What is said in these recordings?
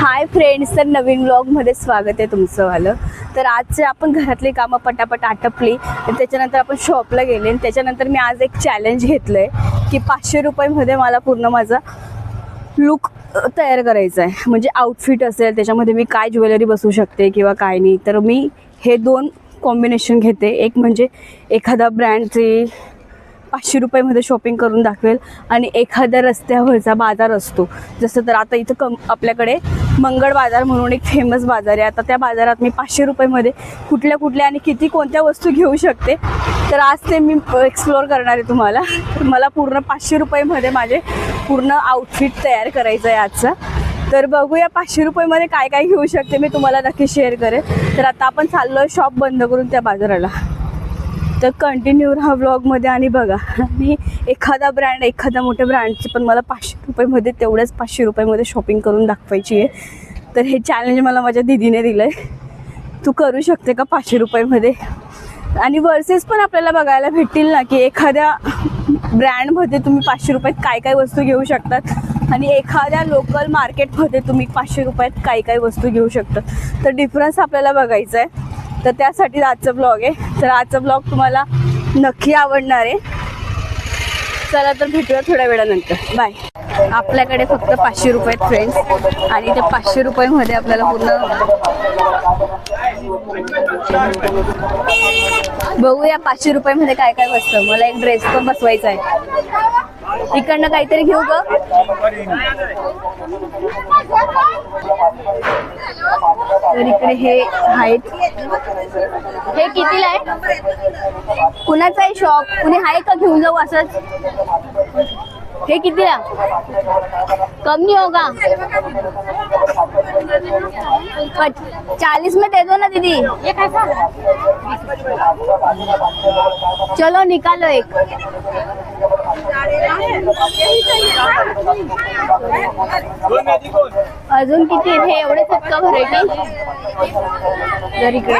Hi friends तर नवीन ब्लॉगमध्ये स्वागत आहे तुमचं वालं तर आजचे आपण घरातली कामं पटापट आटपली आणि त्याच्यानंतर आपण शॉपला गेले आणि त्याच्यानंतर मी आज एक चॅलेंज घेतलं आहे की पाचशे रुपयामध्ये मला पूर्ण माझा लुक तयार करायचा आहे म्हणजे आउटफिट असेल त्याच्यामध्ये मी काय ज्वेलरी बसू शकते किंवा काय नाही. तर मी हे दोन कॉम्बिनेशन घेते. एक म्हणजे एखादा ब्रँडची पाचशे रुपयामध्ये शॉपिंग करून दाखवेल. आणि एखाद्या रस्त्यावरचा बाजार असतो. जसं तर आता इथं कम आपल्याकडे मंगळ बाजार म्हणून एक फेमस बाजार आहे. आता त्या बाजारात मी पाचशे रुपयामध्ये कुठल्या कुठल्या आणि किती कोणत्या वस्तू घेऊ शकते? तर आज ते मी एक्सप्लोअर करणार आहे तुम्हाला. तर मला पूर्ण पाचशे रुपयामध्ये माझे पूर्ण आउटफिट तयार करायचं आहे आजचा. तर बघूया पाचशे रुपयामध्ये काय काय घेऊ शकते मी तुम्हाला नक्की शेअर करेन तर आता आपण चाललो आहे शॉप बंद करून त्या बाजाराला. तर कंटिन्यू राहा व्लॉगमध्ये आणि बघा. आणि एखादा ब्रँड एखाद्या मोठ्या ब्रँडची पण मला पाचशे रुपयेमध्ये तेवढ्याच पाचशे रुपयामध्ये शॉपिंग करून दाखवायची आहे. तर हे चॅलेंज मला माझ्या दिदीने दिलं आहे तू करू शकते का पाचशे रुपयामध्ये? आणि वर्सेस पण आपल्याला बघायला भेटतील ना की एखाद्या ब्रँडमध्ये तुम्ही पाचशे रुपयात काय काय वस्तू घेऊ शकतात आणि एखाद्या लोकल मार्केटमध्ये तुम्ही पाचशे रुपयात काय काय वस्तू घेऊ शकतात. तर डिफरन्स आपल्याला बघायचा आहे. तर त्यासाठी आजचा ब्लॉग आहे. तर आजचा ब्लॉग तुम्हाला नक्की आवडणार आहे. चला तर भेटूया थोड्या वेळानंतर. बाय आपल्याकडे फक्त पाचशे रुपये फ्रेंड्स आणि त्या पाचशे रुपयामध्ये आपल्याला पूर्ण बघूया पाचशे रुपयामध्ये काय काय बसतं. मला एक ड्रेस पण बसवायचा आहे. इकडनं काहीतरी घेऊ ग. तर इकडे हे आहेत. हे कितीला आहे? कुणाचं आहे शॉप कुणी आहे का घेऊन जाऊ असंच? हे कितीला? कमी होगा पच- चालीस में दे दो ना दीदी. चलो निकालो एक. अजून किती आहेत? हे एवढेच आहेत का व्हरायटी जर इकडे.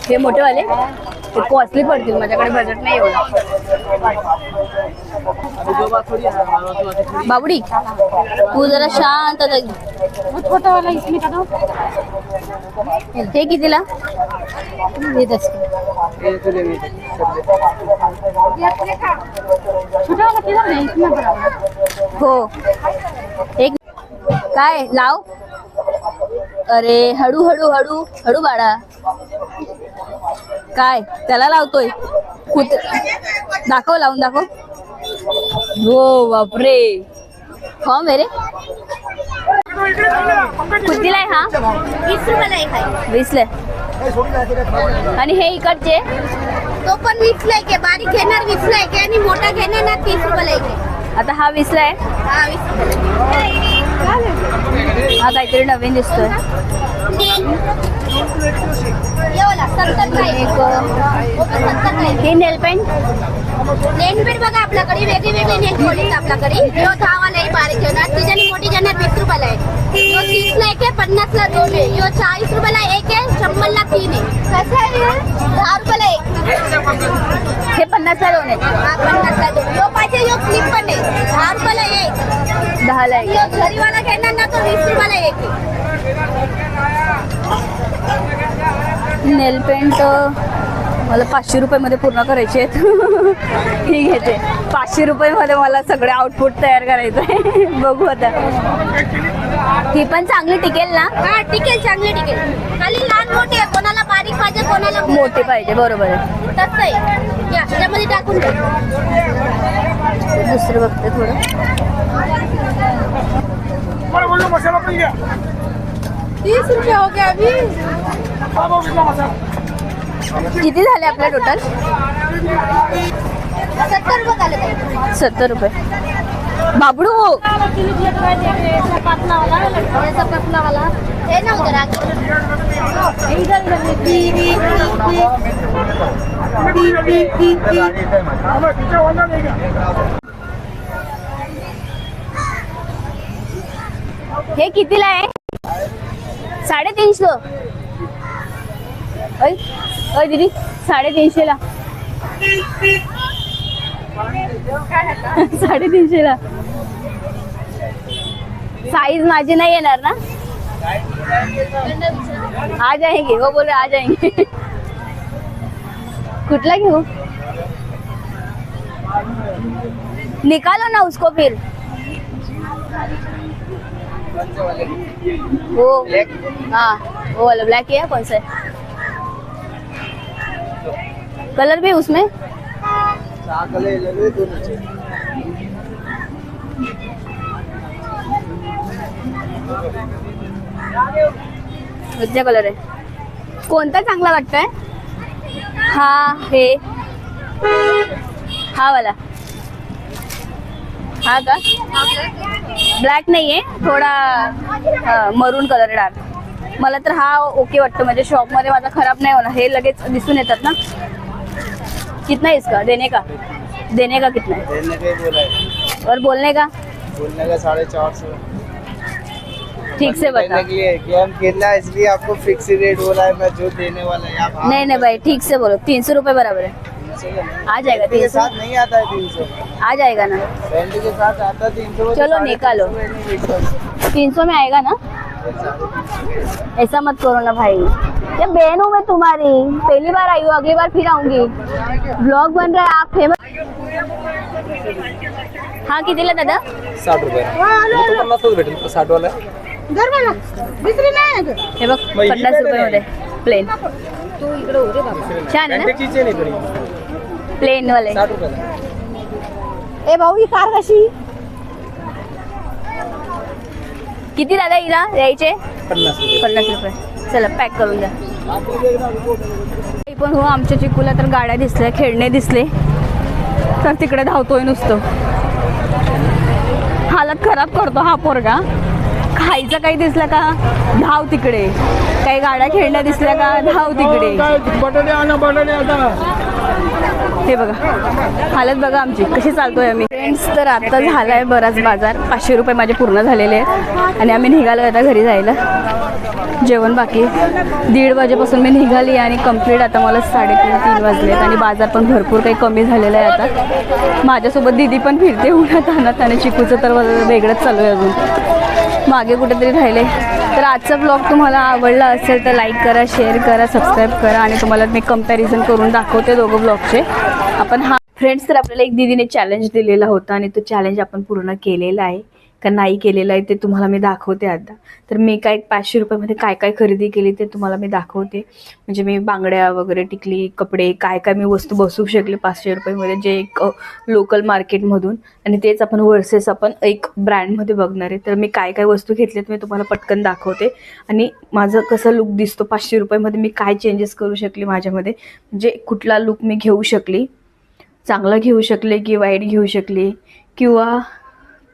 हे मोठेवाले ते कॉस्टली पडतील माझ्याकडे बजेट नाही एवढं. बाबडी तू जरा शांत आता कितीला येत दस हो. एक काय? लाव. अरे हळू हळू हळू हळू बाळा. काय? त्याला लावतोय. कुत दाखव लावून दाखव. हो बापरे. हो मेरे. कितीला आहे हा? वीस रुपयाला एक आहे वीसला. आणि हे इकडचे? तो पण वीसला एक आहे बारीक घेणार वीसला एक आहे आणि मोठा घेणार ना तीस रुपयाला एक आहे आता हा वीसला आहे? हा वीस हा काहीतरी नवीन दिसतोय. आहे. आहे. हे नेल पेंट नेनपीठ बघा आपल्याकडे वेगळी वेगळी नेट पॉलिश आपल्याकडे. यो दहा वाला आहे बारीक घेणार त्याच्याने मोठी घेणार वीस रुपयाला आहे. यो तीसला एक आहे पन्नासला दोन आहे. यो चाळीस रुपयाला एक आहे शंभरला तीन आहे. कसं आहे? दहा रुपयाला एक. हे पन्नासला दोन आहेत. हा पन्नासला दोन. यो पाहिजे यो स्लिप पण आहे. दहा रुपयाला एक. दहाला एक. यो झरीवाला घेणार ना तो वीस रुपयाला एक आहे. नेल पेंट मला पाचशे रुपयामध्ये पूर्ण करायचे आहेत. ही घेते. पाचशे रुपयामध्ये मला सगळे आउटपुट तयार करायचं आहे बघू आता. ही पण चांगली टिकेल ना? हा टिकेल चांगले टिकेल. खाली लहान मोठे आहे कोणाला बारीक पाहिजे कोणाला मोठी पाहिजे. बरोबर आहे. तसं आहे. या त्याच्यामध्ये टाकून दे. दुसरं बघते थोडं. मला बोललो मसाला पण घ्या. तीस रुपये हो गया अभी. किती झाले आपल्या टोटल सत्तर रुपये बाबडू! हे हे कितीला आहे? साडेतीनशे. ऐ ऐ दीदी साडेतीनशेला साडेतीनशेला साईज माझी नाही येणार ना? आ जाएंगे वो बोले आ जाएंगे कुठला घेऊ? निकालो ना उसको फिर. वो हाँ. वो वाला ब्लैक ही है कौन सा है कलर भी उसमें? कलर आहे कोणता चांगला वाटतंय? हा हे. हा वाला. हा का? ब्लॅक नाही आहे थोडा मरून कलर डार्क मला तर हा ओके वाटतो म्हणजे शॉपमध्ये माझा खराब नाही होणार. हे लगेच दिसून येतात ना. कितना है इसका? देने का? देने का कितना है? देने का ही बोला है। और बोलने का? बोलने का साढ़े चार सौ। ठीक से बता। देने के लिए गेम खेलना है इसलिए आपको फिक्स रेट बोला है मैं जो देने वाला है आप नहीं नहीं भाई ठीक से बोलो। तीन सौ रूपए बराबर है। आ जाएगा तीन सौ। साथ नहीं आता है तीन सौ। आ जाएगा ना। के साथ आता है तीन सौ चलो निकालो। तीन सौ में आएगा ना? ऐसा मत करो ना भाई। ये बहन हूँ मैं तुम्हारी पहली बार आई हूँ अगली बार फिर आऊँगी। ब्लॉग बन रहा है आप फ़ेमस हा कितीला दादा? साठ रुपये भेटेल साठ वाला हे। बघ पन्नास छान प्लेन वाले। ए भाऊ ही कार कशी? किती दादा हिला द्यायचे? पन्नास रुपये. पन्नास रुपये. चला पॅक करून द्या. पण हो आमच्या चिकूला तर गाड्या दिसल्या खेळणे दिसले. तर तिकडे धावतोय नुसतं. हालत खराब करतो हा पोरगा. खायचं काही दिसलं का? धाव तिकडे. काही गाड्या खेळण्या दिसल्या का? धाव तिकडे. बटाटे आणा बटाटे आता. हे बघा. हालत बघा आमची. कशी चालतोय आम्ही. फ्रेंड्स तर आता झालाय बराच बाजार. पाचशे रुपये माझे पूर्ण झालेले आहेत. आणि आम्ही निघालो आता घरी जायला. जेवण बाकी. दीड वाजेपासून मी निघाली आणि कंप्लीट आता मला साडेतीन तीन वाजलेत आणि बाजार पण भरपूर काही कमी झालेला आहे आता. माझ्यासोबत दिदी पण फिरते उन्हात आणत आणि चिकूचं तर वेगळंच चालू आहे अजून. मागे कुठेतरी राहिले. तर आजचा ब्लॉग तुम्हाला आवडला असेल तर लाईक करा शेअर करा सबस्क्राईब करा आणि तुम्हाला मी कंपॅरिझन करून दाखवते दोघं ब्लॉगचे आपण हा फ्रेंड्स तर आपल्याला एक दिदीने चॅलेंज दिलेला होता आणि तो चॅलेंज आपण पूर्ण केलेला आहे. का नाही केलेलं आहे ते तुम्हाला मी दाखवते आता. तर मी काय पाचशे रुपयामध्ये काय काय खरेदी केली ते तुम्हाला मी दाखवते. म्हणजे मी बांगड्या वगैरे टिकली कपडे काय काय मी वस्तू बसू शकले पाचशे रुपयामध्ये जे एक लोकल मार्केटमधून आणि तेच आपण वर्सेस आपण एक ब्रँडमध्ये बघणार आहे. तर मी काय काय वस्तू घेतल्यात मी तुम्हाला पटकन दाखवते. आणि माझं कसं लुक दिसतो पाचशे रुपयामध्ये मी काय चेंजेस करू शकले माझ्यामध्ये. म्हणजे कुठला लुक मी घेऊ शकली चांगला घेऊ शकले की वाईट घेऊ शकली किंवा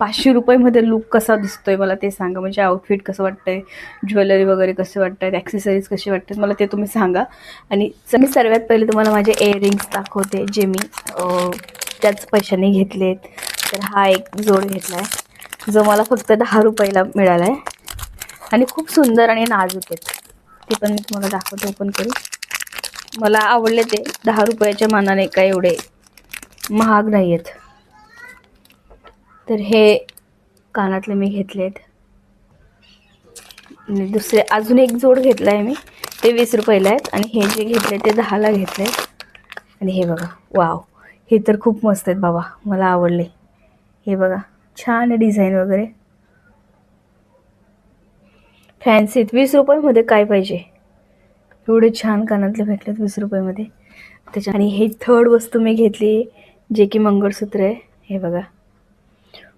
पाचशे रुपयेमध्ये लुक कसा दिसतोय मला ते सांगा. म्हणजे आउटफिट कसं वाटतंय? ज्वेलरी वगैरे कसे वाटत आहेत ॲक्सेसरीज कसे वाटतात? मला ते तुम्ही सांगा. आणि मी सर्वात पहिले तुम्हाला माझे इयरिंग्स दाखवते जे मी त्याच पैशाने घेतलेत. तर हा एक जोड घेतला आहे जो मला फक्त दहा रुपयाला मिळाला आहे आणि खूप सुंदर आणि नाजूक आहेत. ते पण मी तुम्हाला दाखवते ओपन करू मला आवडले ते. दहा रुपयाच्या मानाने काय एवढे महाग नाही आहेत तर हे कानातले मी घेतलेत. आणि दुसरे अजून एक जोड घेतला आहे मी. ते वीस रुपयाला आहेत. आणि हे जे घेतले ते दहाला घेतले आणि हे बघा वाव. हे तर खूप मस्त आहेत बाबा. मला आवडले. हे बघा छान आहे डिझाईन वगैरे. फॅन्सीत वीस रुपयामध्ये काय पाहिजे? एवढे छान कानातले भेटलेत वीस रुपयामध्ये. त्याच्या आणि हे थर्ड वस्तू मी घेतली जे की मंगळसूत्र आहे. हे बघा.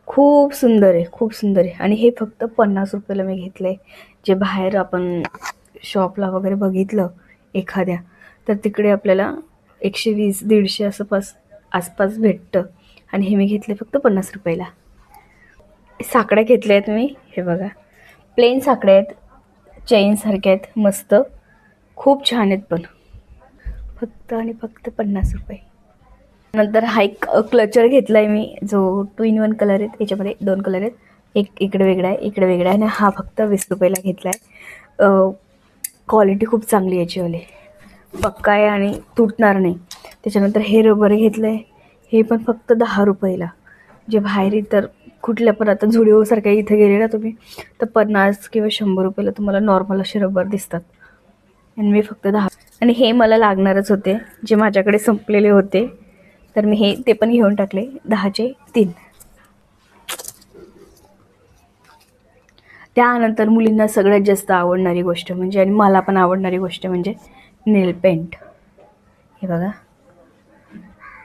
खूप सुंदर आहे खूप सुंदर आहे. आणि हे फक्त पन्नास रुपयाला मी घेतलं आहे जे बाहेर आपण शॉपला वगैरे बघितलं एखाद्या तर तिकडे आपल्याला एकशे वीस दीडशे असं पास आसपास भेटतं. आणि हे मी घेतले फक्त पन्नास रुपयाला. साकड्या घेतल्या आहेत मी हे बघा. प्लेन साकड्या आहेत चेनसारख्या आहेत मस्त. खूप छान आहेत पण. फक्त आणि फक्त पन्नास रुपये. नंतर हा एक क्लचर घेतला आहे मी जो टू इन वन कलर आहेत याच्यामध्ये दोन कलर आहेत. एक इकडे वेगळा आहे इकडे वेगळा आहे आणि हा फक्त वीस रुपयाला घेतला आहे क्वालिटी खूप चांगली याचीवाली पक्का आहे आणि तुटणार नाही. त्याच्यानंतर हे रबर घेतलं आहे हे पण फक्त दहा रुपयाला. जे बाहेर इतर कुठल्या पण आता झुडिओसारख्या इथं गेले ना तुम्ही तर पन्नास किंवा शंभर रुपयाला तुम्हाला नॉर्मल असे रबर दिसतात. आणि मी फक्त दहा. आणि हे मला लागणारच होते जे माझ्याकडे संपलेले होते. तर मी हे ते पण घेऊन टाकले. दहाचे तीन. त्यानंतर मुलींना सगळ्यात जास्त आवडणारी गोष्ट म्हणजे आणि मला पण आवडणारी गोष्ट म्हणजे नेल पेंट. हे बघा.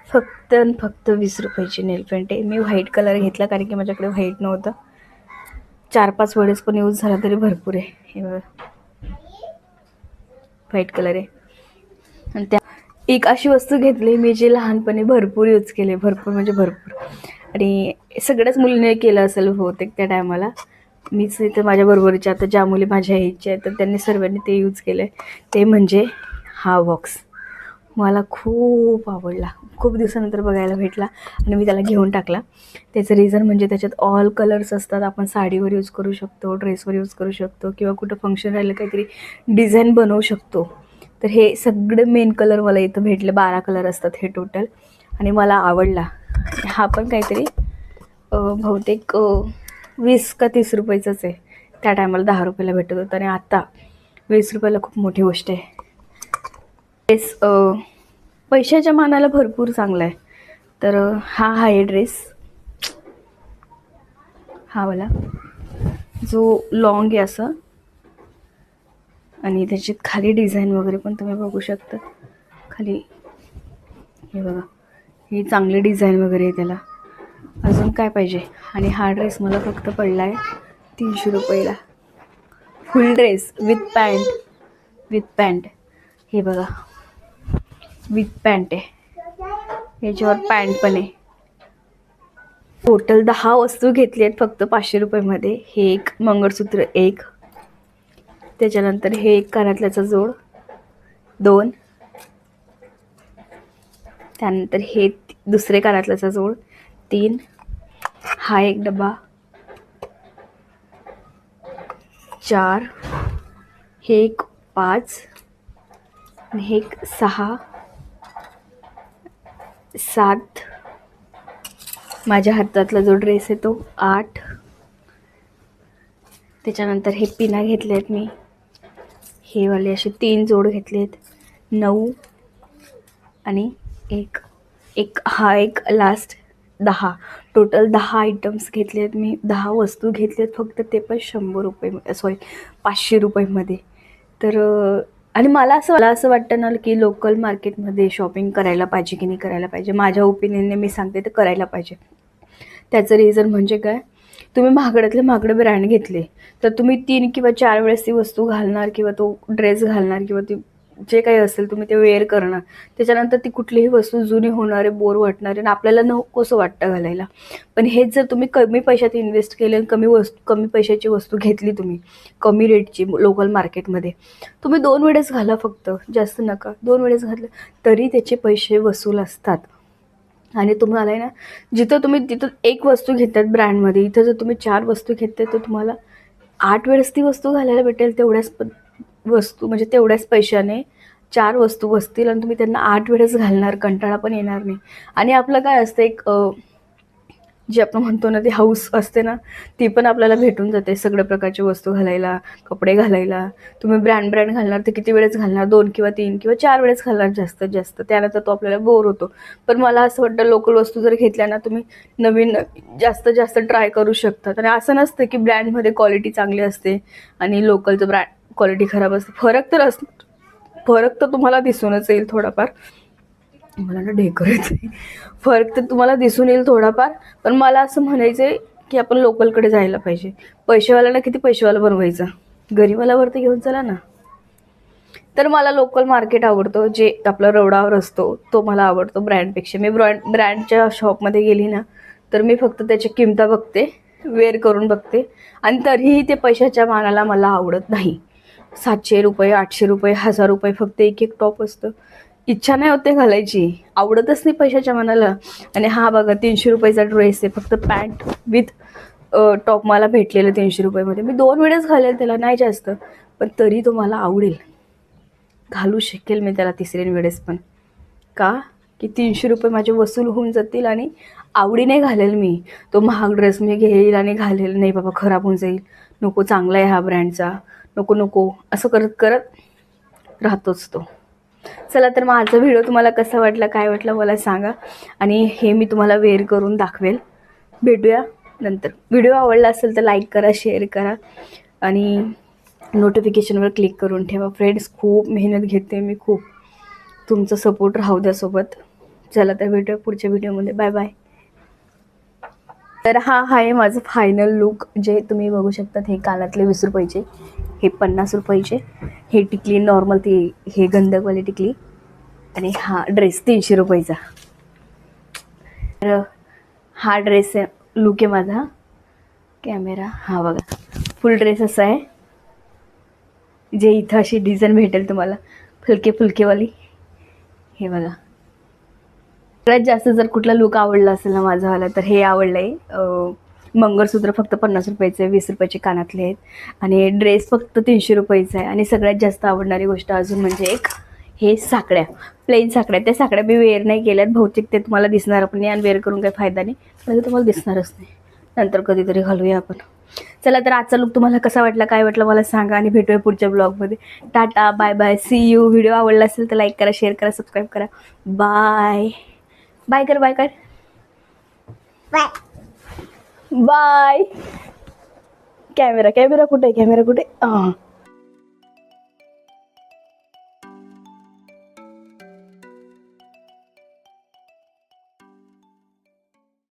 फक्त आणि फक्त वीस रुपयाची नेल पेंट आहे. मी व्हाईट कलर घेतला कारण की माझ्याकडे व्हाईट नव्हतं. चार पाच वेळेस पण यूज झाला तरी भरपूर आहे. हे बघा. व्हाईट कलर आहे. आणि त्या एक अशी वस्तू घेतली मी जी लहानपणी भरपूर यूज केले भरपूर म्हणजे भरपूर. आणि सगळ्याच मुलीने केलं असेल बहुतेक त्या टायमाला मीच इथं माझ्याबरोबरच्या आता ज्या मुली माझ्या एजच्या आहेत तर त्यांनी सर्वांनी ते यूज केलं ते म्हणजे हा बॉक्स मला खूप आवडला. खूप दिवसानंतर बघायला भेटला आणि मी त्याला घेऊन टाकला. त्याचं रिझन म्हणजे त्याच्यात ऑल कलर्स असतात. आपण साडीवर यूज करू शकतो ड्रेसवर यूज करू शकतो किंवा कुठं फंक्शन राहिलं काहीतरी डिझाईन बनवू शकतो. तर हे सगळे मेन कलर मला इथं भेटले. बारा कलर असतात हे टोटल आणि मला आवडला. हा पण काहीतरी बहुतेक वीस का तीस रुपयाचाच आहे. त्या टायमाला दहा रुपयाला भेटत होतं. आणि आत्ता वीस रुपयाला खूप मोठी गोष्ट आहे. ड्रेस पैशाच्या मानाला भरपूर चांगला आहे. तर हा आहे ड्रेस हा वाला. जो लॉंग आहे असं. आणि त्याच्यात खाली डिझाईन वगैरे पण तुम्ही बघू शकता. खाली हे बघा. ही चांगली डिझाईन वगैरे आहे त्याला. अजून काय पाहिजे? आणि हा ड्रेस मला फक्त पडला आहे तीनशे रुपयाला. Full dress with pant with pant हे बघा. विथ पॅन्ट आहे. याच्यावर पॅन्ट पण आहे. टोटल दहा वस्तू घेतली आहेत फक्त पाचशे रुपयामध्ये. हे एक मंगळसूत्र एक त्याच्यानंतर हे एक कानातल्याचा जोड. दोन. त्यानंतर हे दुसरे कानातल्याचा जोड. तीन. हा एक डबा. चार. हे एक पाच. हे एक सहा. सात. माझ्या हातातला जो ड्रेस आहे तो आठ. त्याच्यानंतर हे पिना घेतले आहेत मी. हे वाले असे तीन जोड घेतले आहेत नऊ आणि एक. एक हा एक लास्ट दहा. टोटल दहा आयटम्स घेतले आहेत मी दहा वस्तू घेतले आहेत फक्त ते पण शंभर रुपये सॉरी पाचशे रुपयेमध्ये. तर आणि मला असं मला असं वाटतं ना की लोकल मार्केटमध्ये शॉपिंग करायला पाहिजे की नाही करायला पाहिजे? माझ्या ओपिनियनने मी सांगते तर करायला पाहिजे. त्याचं रिझन म्हणजे काय? तुम्ही महागड्यातले महागडे ब्रँड घेतले. तर तुम्ही तीन किंवा चार वेळेस ती वस्तू घालणार किंवा तो ड्रेस घालणार किंवा ती जे काही असेल तुम्ही ते वेअर करणार. त्याच्यानंतर ती कुठलीही वस्तू जुनी होणारे बोर वाटणारे आणि आपल्याला नकोसं वाटतं घालायला. पण हेच जर तुम्ही कमी पैशात इन्व्हेस्ट केले आणि कमी वस्तू कमी पैशाची वस्तू घेतली तुम्ही कमी रेटची लोकल मार्केटमध्ये तुम्ही दोन वेळेस घाला फक्त जास्त नका. दोन वेळेस घातलं तरी त्याचे पैसे वसूल असतात. आणि तुम्हाला आहे ना जिथं तुम्ही तिथं एक वस्तू घेतात ब्रँडमध्ये इथं जर तुम्ही चार वस्तू घेतात तर तुम्हाला आठ वेळेस ती वस्तू घालायला भेटेल तेवढ्याच वस्तू म्हणजे तेवढ्याच पैशाने चार वस्तू बसतील आणि तुम्ही त्यांना आठ वेळेस घालणार कंटाळा पण येणार नाही. आणि आपलं काय असतं एक जे आपण म्हणतो ना ती हाऊस असते ना ती पण आपल्याला भेटून जाते सगळ्या प्रकारची वस्तू घालायला कपडे घालायला. तुम्ही ब्रँड ब्रँड घालणार तर किती वेळेस घालणार? दोन किंवा तीन किंवा चार वेळेस घालणार जास्तीत जास्त. त्यानंतर तो आपल्याला बोर होतो. पण मला असं वाटतं लोकल वस्तू जर घेतल्या ना तुम्ही नवीन जास्त जास्त ट्राय करू शकतात. आणि असं नसतं की ब्रँडमध्ये क्वालिटी चांगली असते आणि लोकलचं ब्रँड क्वालिटी खराब असते. फरक तर अस फरक तर तुम्हाला दिसूनच येईल थोडाफार. मला ना डेकोरेट आहे फरक तर तुम्हाला दिसून येईल थोडाफार पण मला असं म्हणायचं आहे की आपण लोकलकडे जायला पाहिजे. पैसेवाल्याला किती पैसेवाला बनवायचं? गरीबालावरती घेऊन चला ना. तर मला लोकल मार्केट आवडतो जे आपला रोडावर असतो तो मला आवडतो ब्रँडपेक्षा. मी ब्रँड ब्रँडच्या शॉपमध्ये गेली ना तर मी फक्त त्याच्या किमता बघते वेअर करून बघते आणि तरीही ते पैशाच्या मानाला मला आवडत नाही. सातशे रुपये आठशे रुपये हजार रुपये फक्त एक एक टॉप असतं. इच्छा नाही होते घालायची. आवडतच नाही पैशाच्या मनाला. आणि हा बघा तीनशे रुपयाचा ड्रेस आहे फक्त पॅन्ट विथ टॉप मला भेटलेलं तीनशे रुपयामध्ये. मी दोन वेळेस घालेल त्याला नाही जास्त. पण तरी तो मला आवडेल. घालू शकेल मी त्याला तिसऱ्या वेळेस पण. का? की तीनशे रुपये माझे वसूल होऊन जातील आणि आवडीने घालेल मी. तो महाग ड्रेस मी घेईल आणि घालेल. नाही बाबा खराब होऊन जाईल. नको चांगला आहे हा ब्रँडचा नको नको. असं करत करत राहतोच तो. चला तर माझा व्हिडिओ तुम्हाला कसा वाटला काय वाटलं मला सांगा. आणि हे मी तुम्हाला वेअर करून दाखवेल. भेटूया नंतर. व्हिडिओ आवडला असेल तर लाईक करा शेअर करा. आणि नोटिफिकेशनवर क्लिक करून ठेवा. फ्रेंड्स खूप मेहनत घेते मी खूप. तुमचा सपोर्ट राहू द्यासोबत चला तर भेटूया पुढच्या व्हिडिओमध्ये बाय बाय तर हा आहे माझं फायनल लुक जे तुम्ही बघू शकतात हे कानातले वीस रुपयाचे हे पन्नास रुपयाचे. हे टिकली नॉर्मल ती हे गंधकवाली टिकली. आणि हा ड्रेस तीनशे रुपयाचा. तर हा ड्रेस लुक आहे माझा. कॅमेरा हा बघा. फुल ड्रेस असा आहे. जे इथं अशी डिझाईन भेटेल तुम्हाला फुलके फुलकेवाली हे बघा. सगळ्यात जास्त जर कुठला लुक आवडला असेल ना माझावाला तर हे आवडलं आहे मंगळसूत्र फक्त पन्नास रुपयाचे वीस रुपयाचे कानातले आहेत. आणि ड्रेस फक्त तीनशे रुपयाचा आहे. आणि सगळ्यात जास्त आवडणारी गोष्ट अजून म्हणजे एक हे साकड्या प्लेन साकड्या त्या साकड्या मी वेअर नाही केल्यात. बहुतेक ते तुम्हाला दिसणार पण आणि वेअर करून काही फायदा नाही. म्हणजे तुम्हाला दिसणारच नाही. नंतर कधीतरी घालूया आपण. चला तर आजचा लुक तुम्हाला कसा वाटला काय वाटलं मला सांगा आणि भेटूया पुढच्या ब्लॉगमध्ये tata bye bye see you video आवडला असेल तर लाईक करा शेअर करा सबस्क्राईब करा. बाय बाय कर बाय कर. बाय. कॅमेरा कॅमेरा कुठे आहे? कॅमेरा कुठे? हां.